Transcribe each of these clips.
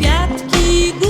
пятки губ.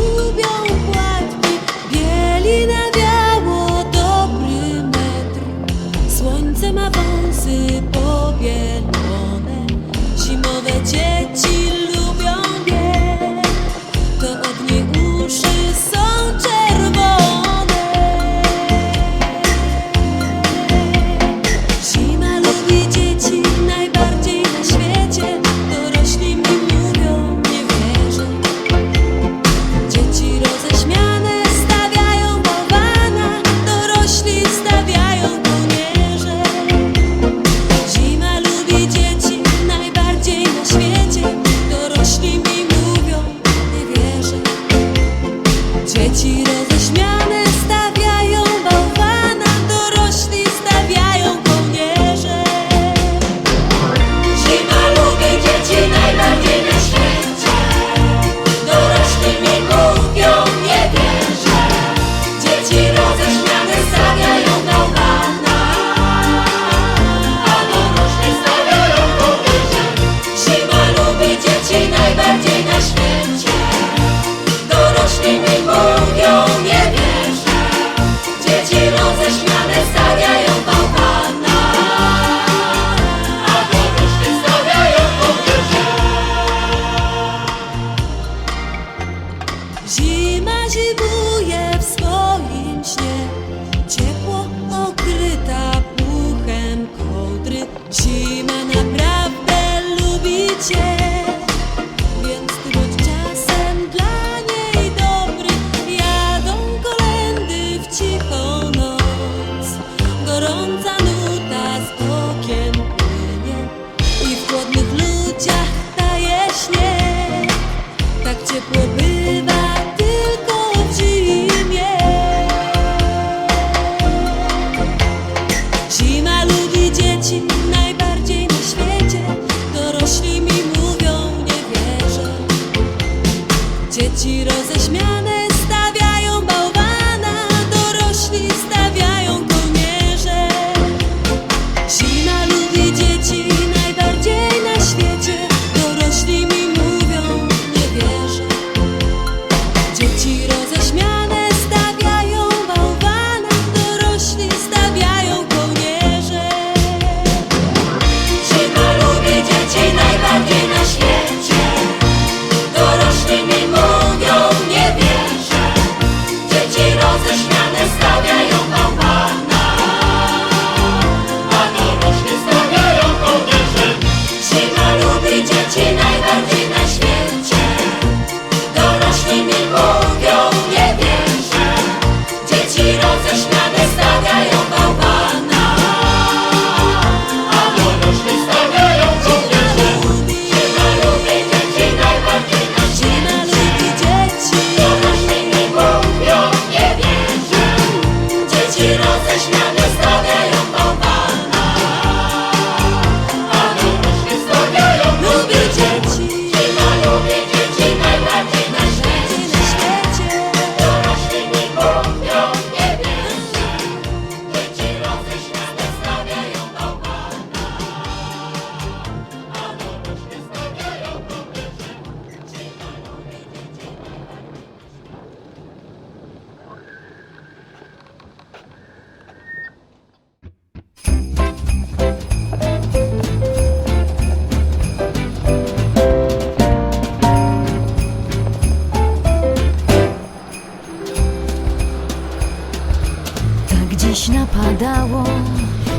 Roześmiany Тепло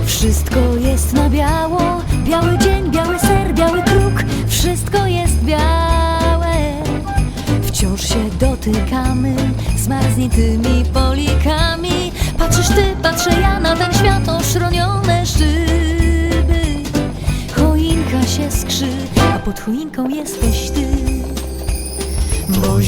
Wszystko jest na biało. Biały dzień, biały ser, biały kruk. Wszystko jest białe. Wciąż się dotykamy. Zmarznitymi polikami. Patrzysz ty, patrzę ja na ten świat Oszronione szyby. Choinka się skrzy A pod choinką jesteś ty. Bo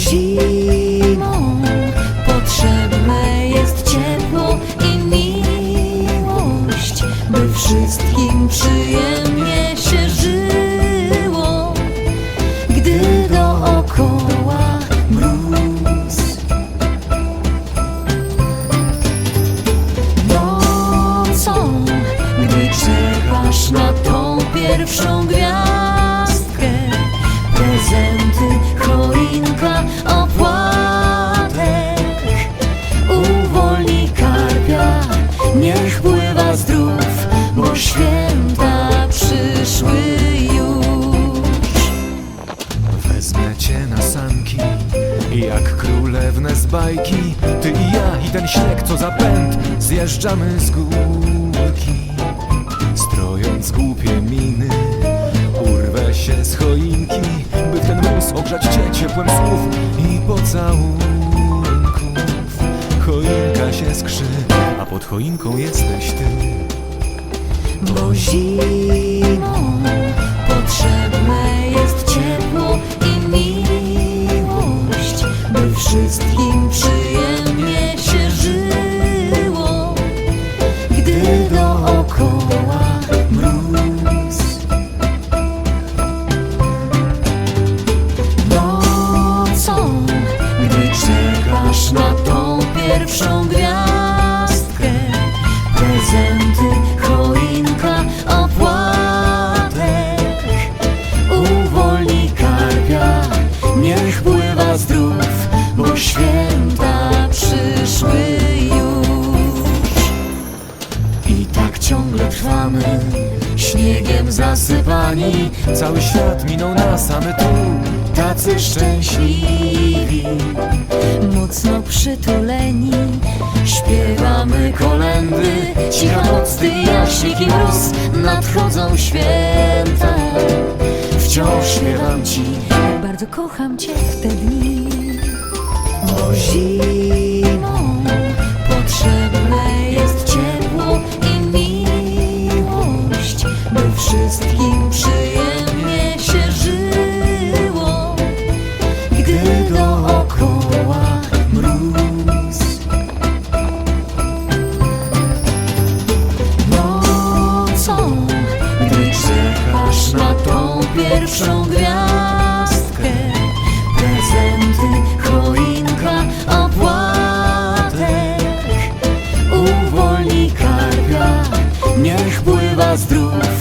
królewnę z bajki. Ty i ja i ten śnieg co za pęd Zjeżdżamy z górki. Strojąc głupie miny Urwę się z choinki By w ten mróz ogrzać cię ciepłem słów I pocałunków. Choinka się skrzy A pod choinką jesteś ty. Bo zimą potrzebne jest ciepło wszystkim przyjemnie ciągle trwamy, śniegiem zasypani, Cały świat minął nas, a my tu. Tacy szczęśliwi, mocno przytuleni, śpiewamy kolendy, cicha noc, ty jaśnik i mróz, nadchodzą święta. Wciąż śpiewam ci, jak bardzo kocham cię w te dni, bo zimą wszystkim przyjemnie się żyło, gdy dookoła mróz. Nocą, gdy czekasz na tą pierwszą gwiazdkę, prezenty, choinka, opłatek uwolni niech pływa zdrów,